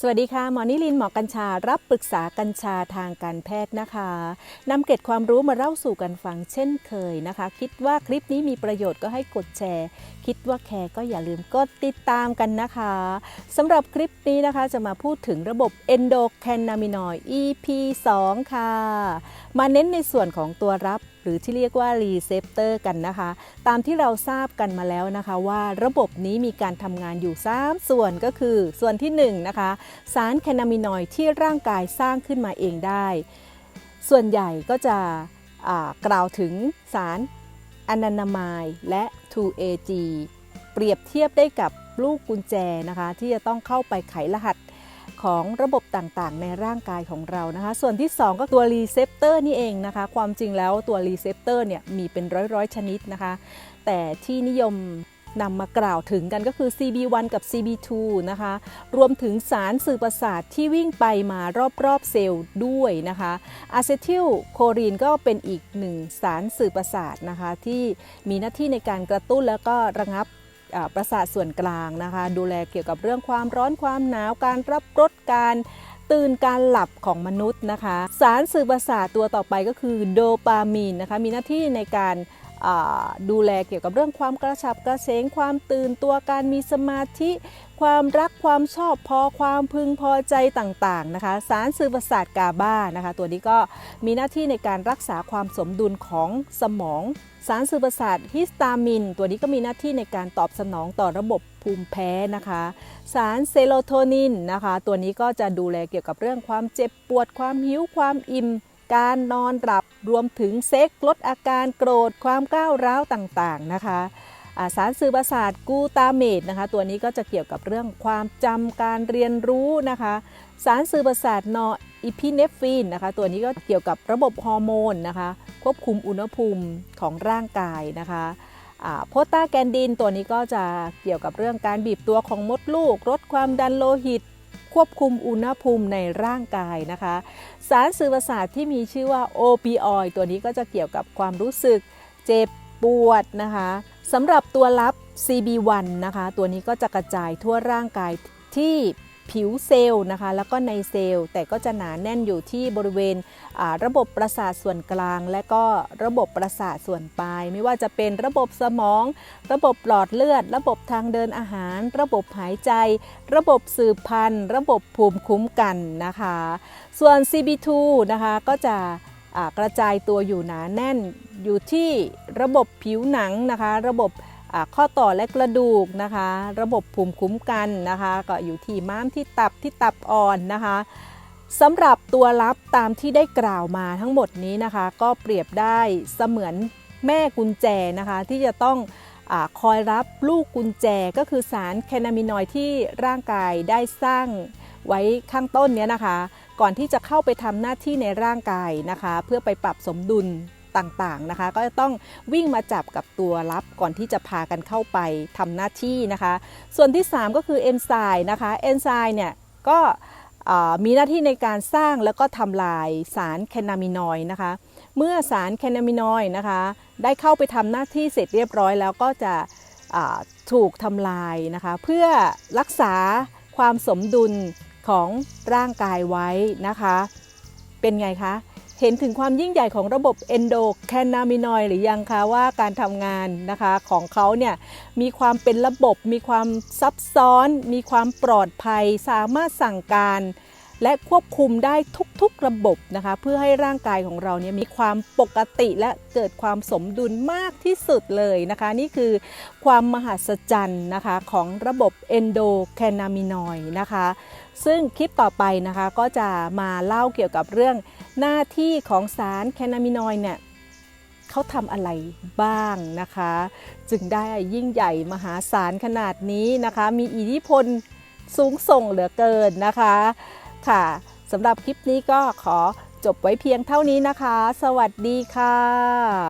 สวัสดีค่ะ หมอนิลินหมอกัญชา รับปรึกษากัญชาทางการแพทย์นะคะนำเกร็ดความรู้มาเล่าสู่กันฟังเช่นเคยนะคะ คิดว่าคลิปนี้มีประโยชน์ก็ให้กดแชร์ คิดว่าแคร์ก็อย่าลืมกดติดตามกันนะคะสำหรับคลิปนี้นะคะจะมาพูดถึงระบบ endocannabinoid EP 2 ค่ะ มาเน้นในส่วนของตัวรับหรือที่เรียกว่า receptor กันนะคะ ตามที่เราทราบกันมาแล้วนะคะว่าระบบนี้มีการทำงานอยู่ 3 ส่วนก็คือ ส่วนที่1นะคะสารแคนามินอยด์ที่ร่างกายสร้างขึ้นมาเองได้ ส่วนใหญ่ก็จะกล่าวถึงสารอนันามายและ 2AG เปรียบเทียบได้กับลูกกุญแจนะคะ ที่จะต้องเข้าไปไขรหัส ของระบบต่างๆ ในร่างกายของเรานะคะ ส่วนที่ 2 ก็ตัวรีเซพเตอร์นี่เองนะคะ ความจริงแล้วตัวรีเซพเตอร์เนี่ยมีเป็นร้อยๆ ชนิดนะคะ แต่ที่นิยมนำมากล่าวถึงกันก็คือ CB1 กับ CB2 นะคะ รวมถึงสารสื่อประสาทที่วิ่งไปมารอบๆเซลล์ด้วยนะคะอะเซทิลโคลีนก็เป็นอีกหนึ่งสารสื่อประสาทนะคะ ที่มีหน้าที่ในการกระตุ้นแล้วก็ระงับ ประสาทส่วนกลางนะคะ ดูแลเกี่ยวกับเรื่องความร้อนความหนาวการรับรสการตื่นการหลับของมนุษย์นะคะ สารสื่อประสาทตัวต่อไปก็คือโดปามีนนะคะมีหน้าที่ในการ ดูแลเกี่ยวกับเรื่องความกระฉับกระเฉงความตื่นตัวการมีสมาธิ ความรักความชอบพอความพึงพอใจต่างๆนะคะ สารสื่อประสาทกาบานะคะ ตัวนี้ก็มีหน้าที่ในการรักษาความสมดุลของสมอง สารสื่อประสาทฮิสตามิน ตัวนี้ก็มีหน้าที่ในการตอบสนองต่อระบบภูมิแพ้นะคะ สารเซโรโทนินนะคะ ตัวนี้ก็จะดูแลเกี่ยวกับเรื่องความเจ็บปวดความหิวความอิ่มการนอนหลับ รวมถึงเซ็กลดอาการโกรธความก้าวร้าวต่างๆนะคะสารสื่อประสาทกูตาเมตนะคะตัวนี้ก็จะเกี่ยวกับเรื่องความจำการเรียนรู้นะคะสารสื่อประสาทนอร์อิพิเนฟรีนนะคะตัวนี้ก็เกี่ยวกับระบบฮอร์โมนนะคะควบคุมอุณหภูมิของร่างกายนะคะโพตาแกนดินตัวนี้ก็จะเกี่ยวกับเรื่องการบีบตัวของมดลูกลดความดันโลหิต ควบคุมอุณหภูมิในร่างกายนะคะ สารสื่อประสาทที่มีชื่อว่าโอปิออยตัวนี้ก็จะเกี่ยวกับความรู้สึกเจ็บปวดนะคะสำหรับตัวรับ CB1 นะคะ ตัวนี้ก็จะกระจายทั่วร่างกายที่ ผิวเซลล์นะคะแล้วก็ในเซลล์ แต่ก็จะหนาแน่นอยู่ที่บริเวณระบบประสาทส่วนกลาง และก็ระบบประสาทส่วนปลาย ไม่ว่าจะเป็นระบบสมอง ระบบหลอดเลือด ระบบทางเดินอาหาร ระบบหายใจ ระบบสืบพันธุ์ ระบบภูมิคุ้มกันนะคะ ส่วน CB2 นะคะก็จะกระจายตัวอยู่หนาแน่นอยู่ที่ระบบผิวหนังนะคะ ระบบ ข้อต่อและกระดูกนะคะ ระบบภูมิคุ้มกันนะคะ ก็อยู่ที่ม้ามที่ตับที่ตับอ่อนนะคะสำหรับตัวรับตามที่ได้กล่าวมาทั้งหมดนี้นะคะ ก็เปรียบได้เสมือนแม่กุญแจนะคะ ที่จะต้องอคอยรับลูกกุญแจก็คือสารแคนามินอยด์ที่ร่างกายได้สร้างไว้ข้างต้นเนี้ยนะคะ ก่อนที่จะเข้าไปทำหน้าที่ในร่างกายนะคะ เพื่อไปปรับสมดุล ต่างๆนะคะ ก็จะต้องวิ่งมาจับกับตัวรับก่อนที่จะพากันเข้าไปทำหน้าที่นะคะ ส่วนที่ 3 ก็คือเอนไซม์นะคะเอนไซม์เนี่ยก็มีหน้าที่ในการสร้างแล้วก็ทำลายสารแคนามินอยด์นะคะ เมื่อสารแคนามินอยด์นะคะ ได้เข้าไปทำหน้าที่เสร็จเรียบร้อยแล้วก็จะถูกทำลายนะคะ เพื่อรักษาความสมดุลของร่างกายไว้นะคะ เป็นไงคะ เห็นถึงความยิ่งใหญ่ของระบบเอนโดแคนนามิโนยหรือยังคะว่าการทำงานนะคะของเขาเนี่ยมีความเป็นระบบ มีความซับซ้อน มีความปลอดภัย สามารถสั่งการ และควบคุมได้ทุกๆระบบนะคะ เพื่อให้ร่างกายของเราเนี่ยมีความปกติและเกิดความสมดุลมากที่สุดเลยนะคะ นี่คือความมหัศจรรย์นะคะของระบบ endocannabinoid นะคะ ซึ่งคลิปต่อไปนะคะก็จะมาเล่าเกี่ยวกับเรื่องหน้าที่ของสารแคนามินอยด์เนี่ยเขาทำอะไรบ้างนะคะ จึงได้ยิ่งใหญ่มหาศาลขนาดนี้นะคะ มีอิทธิพลสูงส่งเหลือเกินนะคะ ค่ะสำหรับคลิปนี้ก็ขอจบไว้เพียงเท่านี้นะคะ สวัสดีค่ะ